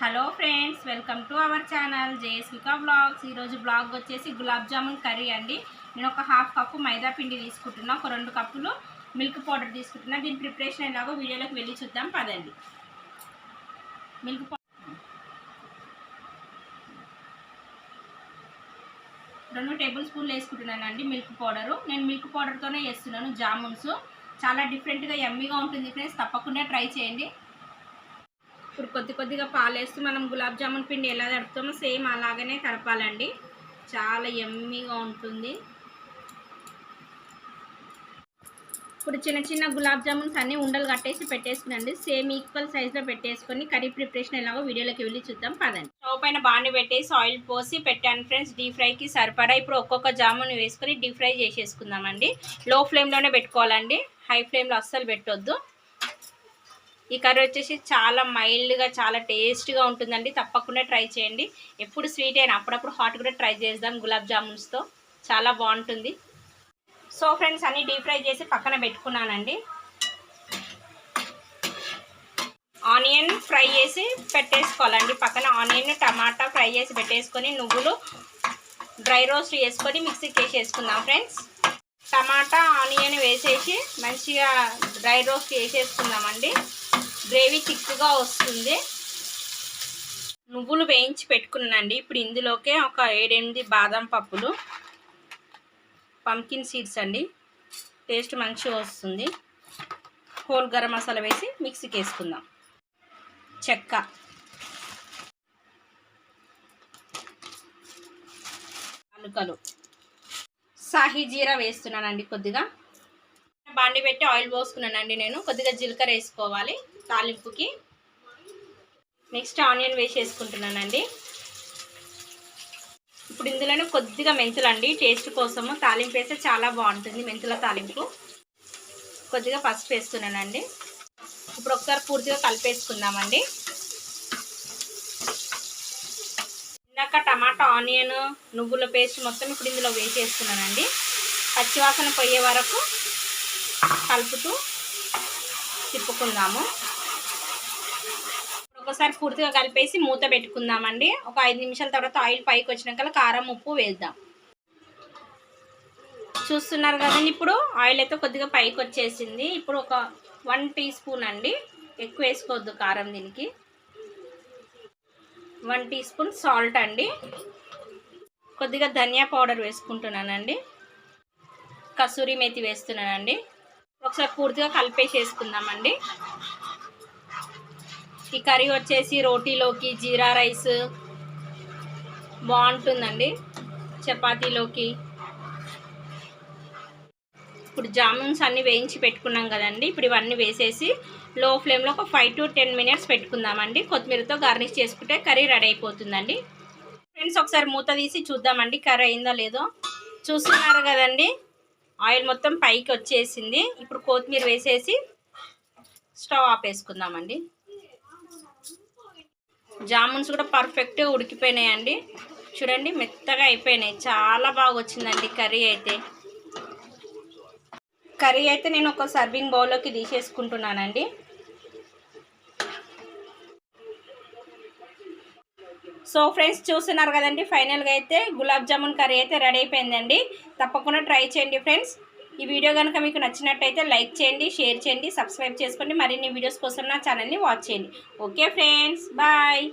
Hello friends welcome to our channel జేఎస్వికా blogs. ఈరోజు blog వచ్చేసి gulab jamun curry అండి. నేను ఒక హాఫ్ కప్పు మైదా పిండి తీసుకుంటున్నా ఒక రెండు కప్పులు మిల్క్ పౌడర్ తీసుకుంటున్నా. దీని ప్రిపరేషన్ ఎలాగో వీడియోలోకి వెళ్ళి చూద్దాం పదండి. మిల్క్ పౌడర్ రెండు టేబుల్ స్పూన్లు వేసుకుంటున్నానండి మిల్క్ పౌడరు. నేను మిల్క్ పౌడర్తోనే వేస్తున్నాను జామున్స్. చాలా డిఫరెంట్గా ఎమ్మీగా ఉంటుంది ఫ్రెండ్స్ తప్పకుండా ట్రై చేయండి. ఇప్పుడు కొద్ది కొద్దిగా పాలేస్తూ మనం గులాబ్ జామున్ పిండి ఎలా తడుపుతామో సేమ్ అలాగనే కలపాలండి చాలా ఎమ్మీగా ఉంటుంది. ఇప్పుడు చిన్న చిన్న గులాబ్ జామున్స్ అన్నీ ఉండలు కట్టేసి పెట్టేసుకునండి. సేమ్ ఈక్వల్ సైజ్లో పెట్టేసుకొని కర్రీ ప్రిపరేషన్ ఎలాగో వీడియోలోకి వెళ్ళి చూద్దాం. పదండి. స్టవ్ పైన బాండి పెట్టేసి ఆయిల్ పోసి పెట్టాను ఫ్రెండ్స్. డీప్ ఫ్రైకి సరిపడా ఇప్పుడు ఒక్కొక్క జామున్ వేసుకొని డీప్ ఫ్రై చేసేసుకుందామండి. లో ఫ్లేమ్లోనే పెట్టుకోవాలండి. హై ఫ్లేమ్లో అస్సలు పెట్టొద్దు. ఈ కర్రీ వచ్చేసి చాలా మైల్డ్గా చాలా టేస్ట్గా ఉంటుందండి. తప్పకుండా ట్రై చేయండి. ఎప్పుడు స్వీట్ అయినా అప్పుడప్పుడు హాట్ కూడా ట్రై చేద్దాం గులాబ్ జామున్స్తో. చాలా బాగుంటుంది. సో ఫ్రెండ్స్ అన్నీ డీప్ ఫ్రై చేసి పక్కన పెట్టుకున్నానండి. ఆనియన్ ఫ్రై చేసి పెట్టేసుకోవాలండి. పక్కన ఆనియన్ టమాటా ఫ్రై చేసి పెట్టేసుకొని నువ్వులు డ్రై రోస్ట్ చేసుకొని మిక్సీకి వేసేసుకుందాం ఫ్రెండ్స్. టమాటా ఆనియన్ వేసేసి మంచిగా డ్రై రోస్ట్ వేసేసుకుందామండి గ్రేవీ థిక్గా వస్తుంది. నువ్వులు వేయించి పెట్టుకున్నానండి. ఇప్పుడు ఇందులోకే ఒక ఏడెనిమిది బాదం పప్పులు పంకిన్ సీడ్స్ అండి. టేస్ట్ మంచిగా వస్తుంది. హోల్ గరం మసాలా వేసి మిక్సీకి వేసుకుందాం. చెక్క. అలుకలు సాహీ జీరా వేస్తున్నానండి కొద్దిగా. బాండి పెట్టి ఆయిల్ పోసుకున్నానండి నేను. కొద్దిగా జీలకర్ర వేసుకోవాలి తాలింపుకి. Next onion వేసేసుకుంటున్నానండి. ఇప్పుడు ఇందులోనే కొద్దిగా మెంతులు అండి టేస్ట్ కోసము తాలింపు వేస్తే చాలా బాగుంటుంది మెంతుల తాలింపు. కొద్దిగా పసుపు వేస్తున్నానండి. ఇప్పుడు ఒకసారి పూర్తిగా కలిపేసుకుందామండి. ఇందాక టమాటా ఆనియన్ నువ్వుల పేస్ట్ మొత్తం ఇప్పుడు ఇందులో వేసేసుకున్నానండి పచ్చివాసన పోయే వరకు కలుపుతూ తిప్పుకుందాము. ఒకసారి పూర్తిగా కలిపేసి మూత పెట్టుకుందామండి. ఒక ఐదు నిమిషాల తర్వాత ఆయిల్ పైకి వచ్చినాక కారం ఉప్పు వేద్దాం. చూస్తున్నారు కదండి ఇప్పుడు ఆయిల్ అయితే కొద్దిగా పైకి వచ్చేసింది. ఇప్పుడు ఒక వన్ టీ స్పూన్ అండి. ఎక్కువ వేసుకోవద్దు కారం దీనికి. వన్ టీ స్పూన్ సాల్ట్ అండి. కొద్దిగా ధనియా పౌడర్ వేసుకుంటున్నానండి. కసూరి మేతి వేస్తున్నానండి. ఒకసారి పూర్తిగా కలిపేసేసుకుందామండి. ఈ కర్రీ వచ్చేసి రోటీలోకి జీరా రైస్ బాగుంటుందండి. చపాతీలోకి. ఇప్పుడు జామున్స్ అన్నీ వేయించి పెట్టుకున్నాం కదండి. ఇప్పుడు ఇవన్నీ వేసేసి లో ఫ్లేమ్లో ఒక ఫైవ్ టు టెన్ మినిట్స్ పెట్టుకుందామండి. కొత్తిమీరతో గార్నిష్ చేసుకుంటే కర్రీ రెడీ అయిపోతుందండి. ఫ్రెండ్స్ ఒకసారి మూత తీసి చూద్దామండి. కర్రీ అయిందో లేదో. చూస్తున్నారు కదండి. ఆయిల్ మొత్తం పైకి వచ్చేసింది. ఇప్పుడు కొత్తిమీర వేసేసి స్టవ్ ఆపేసుకుందామండి. జామున్స్ కూడా పర్ఫెక్ట్గా ఉడికిపోయినాయండి. చూడండి మెత్తగా అయిపోయినాయి. చాలా బాగా వచ్చిందండి కర్రీ అయితే. కర్రీ అయితే నేను ఒక సర్వింగ్ బౌల్లోకి తీసేసుకుంటున్నానండి. సో ఫ్రెండ్స్ చూస్తున్నారు కదండి ఫైనల్గా అయితే గులాబ్ జామున్ కర్రీ అయితే రెడీ అయిపోయిందండి. తప్పకుండా ట్రై చేయండి ఫ్రెండ్స్. ఈ వీడియో కనుక మీకు నచ్చినట్టయితే లైక్ చేయండి షేర్ చేయండి సబ్స్క్రైబ్ చేసుకోండి. మరిన్ని వీడియోస్ కోసం నా ఛానల్ని వాచ్ చేయండి. Okay friends bye.